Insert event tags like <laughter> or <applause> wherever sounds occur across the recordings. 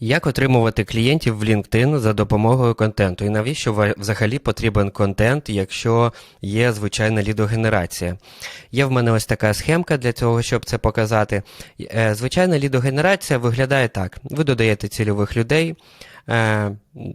Як отримувати клієнтів в LinkedIn за допомогою контенту? І навіщо взагалі потрібен контент, якщо є звичайна лідогенерація? Є в мене ось така схемка для цього, щоб це показати. Е, Звичайна лідогенерація виглядає так: ви додаєте цільових людей.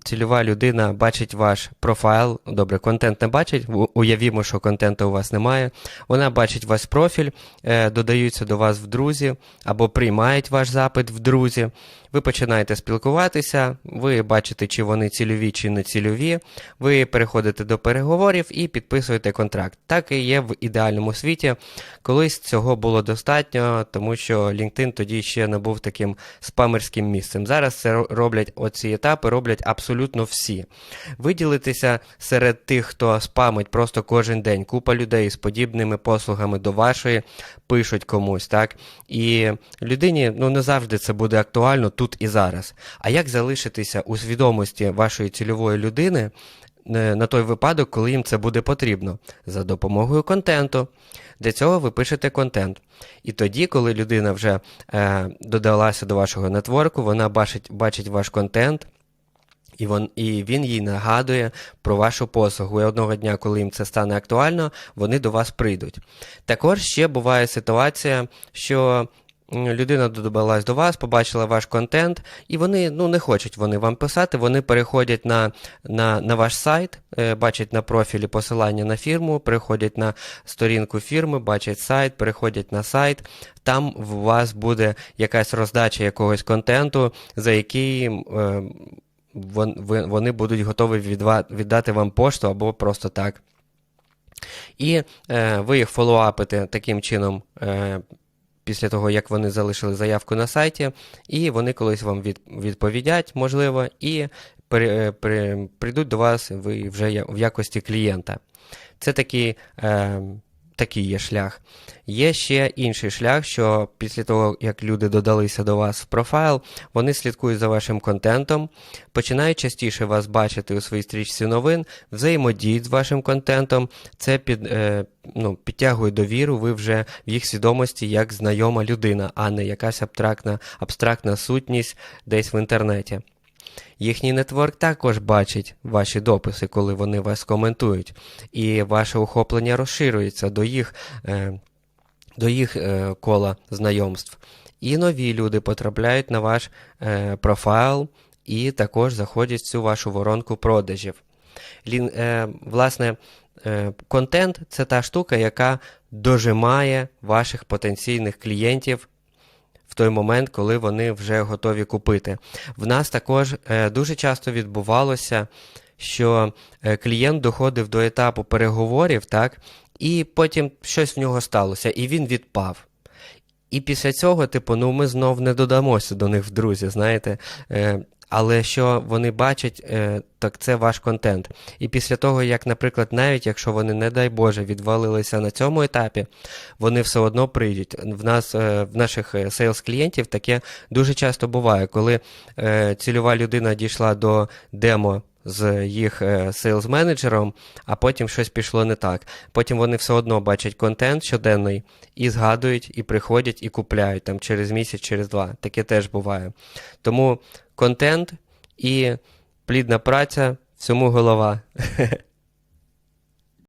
Цільова людина бачить ваш профайл. Добре, контент не бачить. Уявімо, що контенту у вас немає. Вона бачить ваш профіль, е, додаються до вас в друзі або приймають ваш запит в друзі. Ви починаєте спілкуватися, ви бачите, чи вони цільові, чи не цільові. Ви переходите до переговорів і підписуєте контракт. Так і є в ідеальному світі. Колись цього було достатньо, тому що LinkedIn тоді ще не був таким спамерським місцем. Зараз це роблять оці етапи, роблять абсолютно всі. Виділитися серед тих, хто спамить просто кожен день. Купа людей з подібними послугами до вашої пишуть комусь, так? І людині ну не завжди це буде актуально тут і зараз. А як залишитися у свідомості вашої цільової людини? е, На той випадок, коли їм це буде потрібно, за допомогою контенту. Для цього ви пишете контент. І тоді, коли людина вже е, додалася до вашого нетворку, вона бачить, бачить ваш контент, і, вон, і він їй нагадує про вашу послугу. І одного дня, коли їм це стане актуально, вони до вас прийдуть. Також ще буває ситуація, що людина додобалась до вас, побачила ваш контент, і вони ну, не хочуть вони вам писати, вони переходять на, на, на ваш сайт, е, бачать на профілі посилання на фірму, переходять на сторінку фірми, бачать сайт, переходять на сайт. Там у вас буде якась роздача якогось контенту, за який. Е, вони будуть готові віддати вам пошту або просто так. І е, ви їх фоллоуапите таким чином. Е, Після того, як вони залишили заявку на сайті, і вони колись вам від, відповідять, можливо, і при, е, при, прийдуть до вас ви вже в якості клієнта. Це такий, е, такий є шлях. Є ще інший шлях, що після того, як люди додалися до вас в профайл, вони слідкують за вашим контентом, починають частіше вас бачити у своїй стрічці новин, взаємодіють з вашим контентом. Це під, е, ну, підтягує довіру, ви вже в їх свідомості як знайома людина, а не якась абстрактна, абстрактна сутність десь в інтернеті. Їхній нетворк також бачить ваші дописи, коли вони вас коментують, і ваше охоплення розширюється до їх, е, до їх е, кола знайомств. І нові люди потрапляють на ваш е, профайл і також заходять в цю вашу воронку продажів. Лін, власне, контент це та штука, яка дожимає ваших потенційних клієнтів в той момент, коли вони вже готові купити. В нас також е, дуже часто відбувалося, що е, клієнт доходив до етапу переговорів, так, і потім щось в нього сталося, і він відпав. І після цього, типу, ну ми знов не додамося до них в друзі, знаєте. Е, але що вони бачать, е, так це ваш контент. І після того, як, наприклад, навіть якщо вони, не дай Боже, відвалилися на цьому етапі, вони все одно прийдуть. В нас, е, в наших сейлс клієнтів таке дуже часто буває, коли е, цільова людина дійшла до демо. З їх сейлз менеджером, а потім щось пішло не так. Потім вони все одно бачать контент щоденний і згадують, і приходять, і купляють там через місяць, через два. Таке теж буває. Тому контент і плідна праця всьому голова. <laughs>